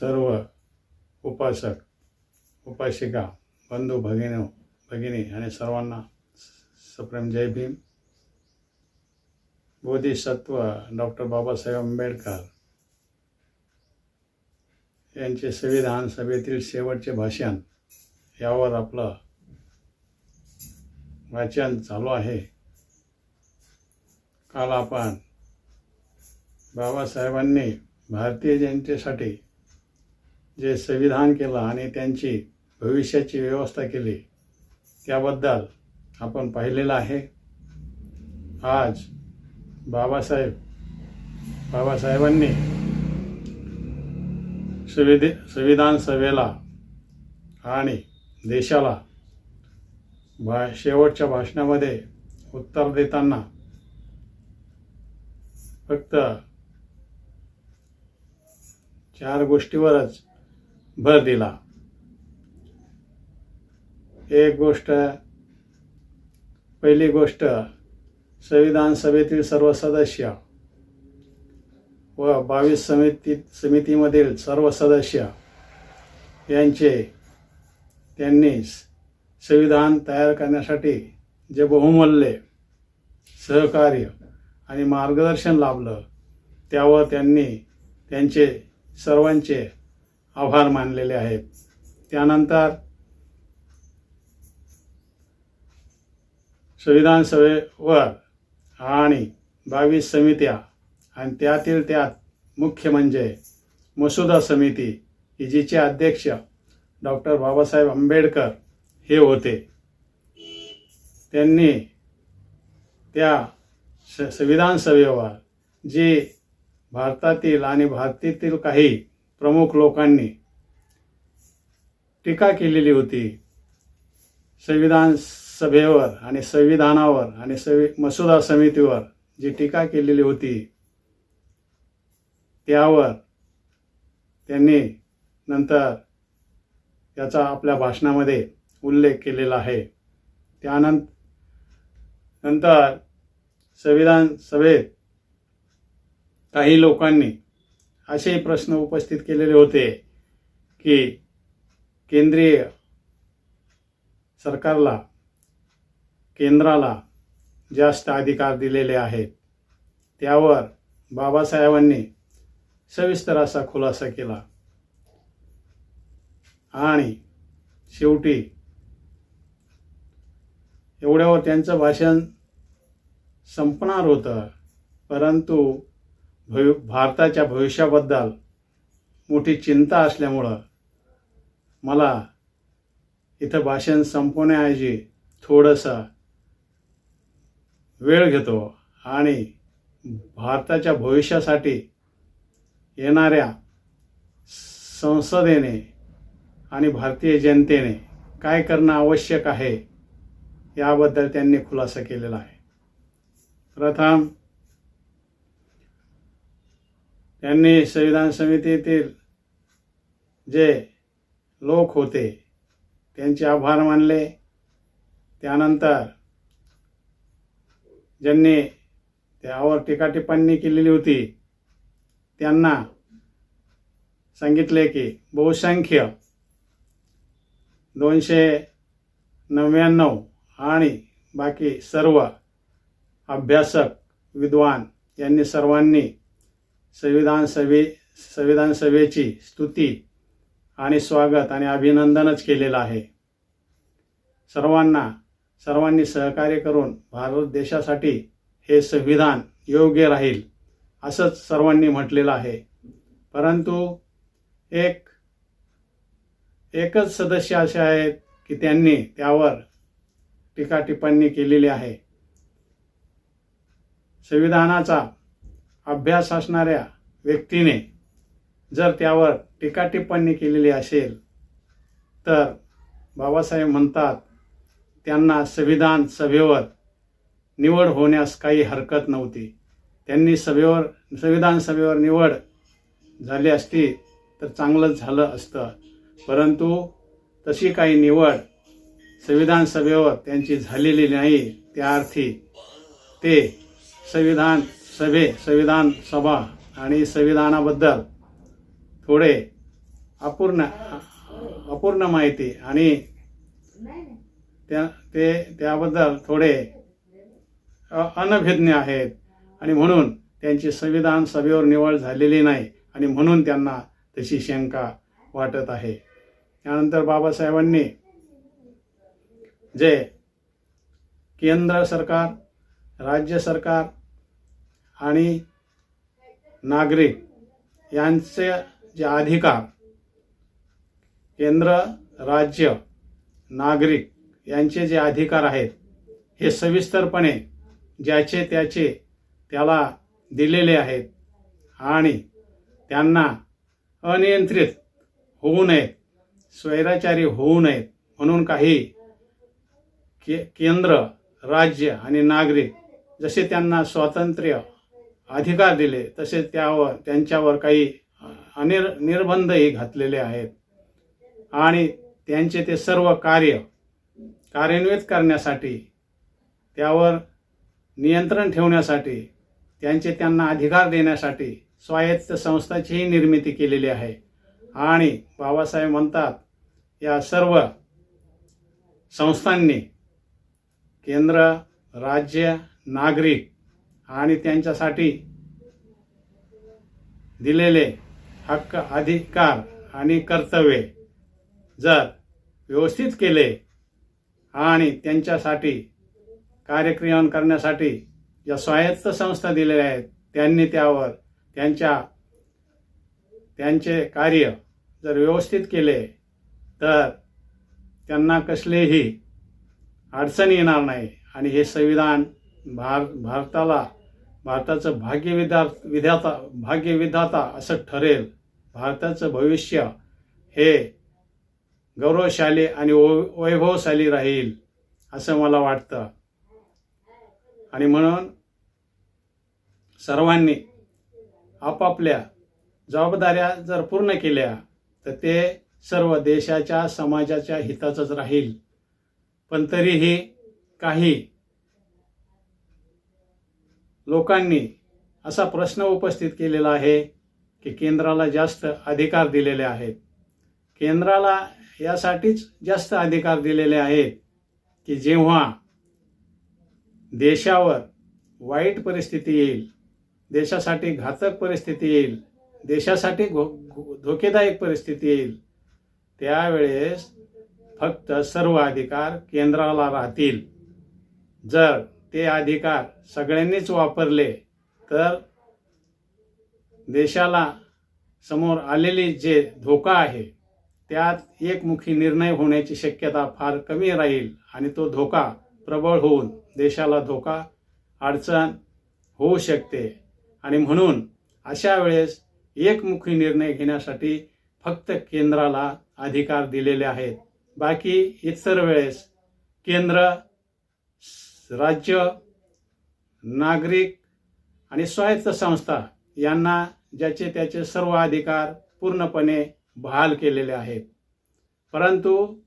सर्व उपासक उपासिका बंधू भगिनी भगिनी आणि सर्वांना सप्रेम जय भीम. बोधिसत्व डॉक्टर बाबासाहेब आंबेडकर यांचे संविधान सभेतील शेवटचे भाषण यावर आपलं वाचन चालू आहे. काल आपण बाबासाहेबांनी भारतीय जनतेसाठी जे संविधान केलं आणि त्यांची भविष्याची व्यवस्था केली त्याबद्दल आपण पाहिलेलं आहे. आज बाबासाहेब बाबासाहेबांनी संविधे संविधान सभेला आणि देशाला भा शेवटच्या भाषणामध्ये उत्तर देताना फक्त चार गोष्टीवरच भर दिला. एक गोष्ट पहिली गोष्ट संविधान सभेतील सर्व सदस्य व बावीस समिती समितीमधील सर्व सदस्य यांचे त्यांनी संविधान तयार करण्यासाठी जे बहुमूल्य सहकार्य आणि मार्गदर्शन लाभलं त्यावर त्यांनी त्यांचे सर्वांचे आभार मानलेले आहेत. त्यानंतर संविधान सभेवर आणि बावीस समित्या आणि त्यातील त्यात मुख्य म्हणजे मसुदा समिती की जिचे अध्यक्ष डॉक्टर बाबासाहेब आंबेडकर हे होते. त्यांनी त्या स संविधान सभेवर जे भारतातील आणि भारतातील काही प्रमुख लोकांनी टीका केलेली होती. संविधान सभेवर आणि संविधानावर आणि सवि मसुदा समितीवर जी टीका केलेली होती त्यावर त्यांनी नंतर याचा आपल्या भाषणामध्ये उल्लेख केलेला आहे. त्यानंतर नंतर संविधान सभेत काही लोकांनी असे प्रश्न उपस्थित केलेले होते की केंद्रीय सरकारला केंद्राला जास्त अधिकार दिलेले आहेत. त्यावर बाबासाहेबांनी सविस्तर असा खुलासा केला. आणि शेवटी एवढ्यावर त्यांचं भाषण संपणार होतं परंतु भवि भारताच्या भविष्याबद्दल मोठी चिंता असल्यामुळं मला इथं भाषण संपवण्याऐवजी थोडंसं वेळ घेतो आणि भारताच्या भविष्यासाठी येणाऱ्या संसदेने आणि भारतीय जनतेने काय करणं आवश्यक आहे याबद्दल त्यांनी खुलासा केलेला आहे. प्रथम त्यांनी संविधान समितीतील जे लोक होते त्यांचे आभार मानले. त्यानंतर ज्यांनी त्यावर टीकाटिप्पणी केलेली होती त्यांना सांगितले की बहुसंख्य दोनशे नव्याण्णव आणि बाकी सर्व अभ्यासक विद्वान यांनी सर्वांनी संविधान सभे संविधान सभेची स्तुती आणि स्वागत आणि अभिनंदनच केलेलं आहे. सर्वांना सर्वांनी सहकार्य करून भारत देशासाठी हे संविधान योग्य राहील असंच सर्वांनी म्हटलेलं आहे. परंतु एक एकच सदस्य असे आहेत की त्यांनी त्यावर टीका टिप्पणी केलेली आहे. संविधानाचा अभ्यास असणाऱ्या व्यक्तीने जर त्यावर टीका टिप्पणी केलेली असेल तर बाबासाहेब म्हणतात त्यांना संविधान सभेवर निवड होण्यास काही हरकत नव्हती. त्यांनी सभेवर संविधान सभेवर निवड झाली असती तर चांगलंच झालं असतं. परंतु तशी काही निवड संविधान सभेवर त्यांची झालेली नाही. त्या अर्थी ते संविधान सभे संविधान सभा आणि संविधानाबद्दल थोडे अपूर्ण अपूर्ण माहिती आणि त्या ते त्याबद्दल थोडे अनभिज्ञ आहेत. आणि म्हणून त्यांची संविधान सभेवर निवड झालेली नाही आणि म्हणून त्यांना तशी शंका वाटत आहे. त्यानंतर बाबासाहेबांनी जे केंद्र सरकार राज्य सरकार आणि नागरिक यांचे जे अधिकार केंद्र राज्य नागरिक यांचे जे अधिकार आहेत हे सविस्तरपणे ज्याचे त्याचे त्याला दिलेले आहेत आणि त्यांना अनियंत्रित होऊ नयेत स्वैराचारी होऊ नयेत म्हणून काही के केंद्र राज्य आणि नागरिक जसे त्यांना स्वातंत्र्य अधिकार दिले तसेच त्यावर त्यांच्यावर काही अनिर निर्बंधही घातलेले आहेत. आणि त्यांचे ते सर्व कार्य कार्यान्वित करण्यासाठी त्यावर नियंत्रण ठेवण्यासाठी त्यांचे त्यांना अधिकार देण्यासाठी स्वायत्त संस्थाचीही निर्मिती केलेली आहे. आणि बाबासाहेब म्हणतात या सर्व संस्थांनी केंद्र राज्य नागरिक आणि त्यांच्यासाठी दिलेले हक्क अधिकार आणि कर्तव्ये जर व्यवस्थित केले आणि त्यांच्यासाठी कार्यक्रियान करण्यासाठी ज्या स्वायत्त संस्था दिलेल्या आहेत त्यांनी त्यावर त्यांच्या त्यांचे कार्य जर व्यवस्थित केले तर त्यांना कसलेही अडचण येणार नाही. आणि हे संविधान भार भारताला भारताचं भाग्यविधा विधाता भाग्यविधाता असं ठरेल. भारताचं भविष्य हे गौरवशाली आणि वै- वैभवशाली राहील असं मला वाटतं. आणि म्हणून सर्वांनी आपापल्या जबाबदाऱ्या जर पूर्ण केल्या तर ते सर्व देशाच्या समाजाच्या हिताचंच राहील. पण तरीही काही लोकांनी असा प्रश्न उपस्थित केलेला आहे की केंद्राला जास्त अधिकार दिलेले आहेत. केंद्राला यासाठीच जास्त अधिकार दिलेले आहेत की जेव्हा देशावर वाईट परिस्थिती येईल देशासाठी घातक परिस्थिती येईल देशासाठी घो घो- धोकेदायक परिस्थिती येईल त्यावेळेस फक्त सर्व अधिकार केंद्राला राहतील. जर ते अधिकार सगळ्यांनीच वापरले तर देशाला समोर आलेली जे धोका आहे त्यात एकमुखी निर्णय होण्याची शक्यता फार कमी राहील आणि तो धोका प्रबळ होऊन देशाला धोका अडचण होऊ शकते. आणि म्हणून अशा वेळेस एकमुखी निर्णय घेण्यासाठी फक्त केंद्राला अधिकार दिलेले आहेत. बाकी इतर वेळेस केंद्र राज्य नागरिक आणि स्वायत्त संस्था यांना ज्याचे त्याचे सर्व अधिकार पूर्णपणे बहाल केलेले आहेत. परंतु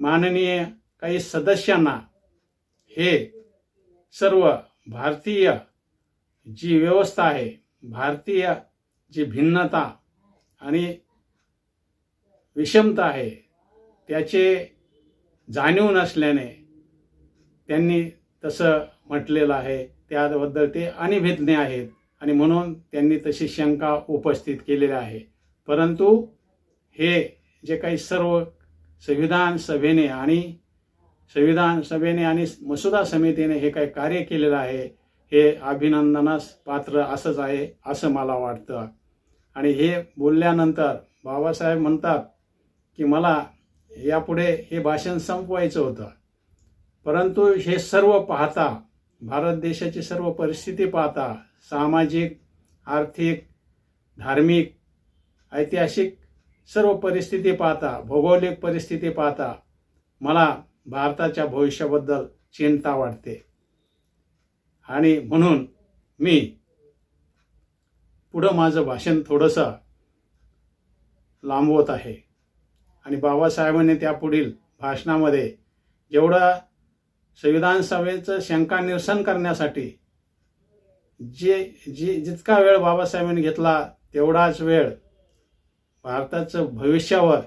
माननीय काही सदस्यांना हे सर्व भारतीय जी व्यवस्था आहे भारतीय जी भिन्नता आणि विषमता आहे त्याचे जाणीव नसल्याने त्यांनी तसं म्हटलेलं आहे. त्याबद्दल ते अनिभिज्ञ आहेत आणि म्हणून त्यांनी तशी शंका उपस्थित केलेली आहे. परंतु हे जे काही सर्व संविधान सभेने आणि संविधान सभेने आणि मसुदा समितीने हे काही कार्य केलेलं आहे हे अभिनंदनास पात्र असंच आहे असं मला वाटतं. आणि हे बोलल्यानंतर बाबासाहेब म्हणतात की मला यापुढे हे भाषण संपवायचं होतं. परंतु हे सर्व पाहता भारत देशाची सर्व परिस्थिती पाहता सामाजिक आर्थिक धार्मिक ऐतिहासिक सर्व परिस्थिती पाहता भौगोलिक परिस्थिती पाहता मला भारताच्या भविष्याबद्दल चिंता वाटते. आणि म्हणून मी पुढं माझं भाषण थोडंसं लांबवत आहे. आणि बाबासाहेबांनी त्या पुढील भाषणामध्ये जेवढं संविधान सभेचं शंका निरसन करण्यासाठी जे जी जितका वेळ बाबासाहेबांनी घेतला तेवढाच वेळ भारताचं भविष्यावर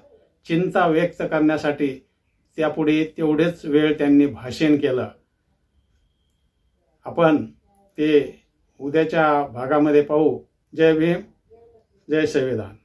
चिंता व्यक्त करण्यासाठी त्यापुढे तेवढेच वेळ त्यांनी भाषण केलं. आपण ते उद्याच्या भागामध्ये पाहू. जय भीम जय संविधान.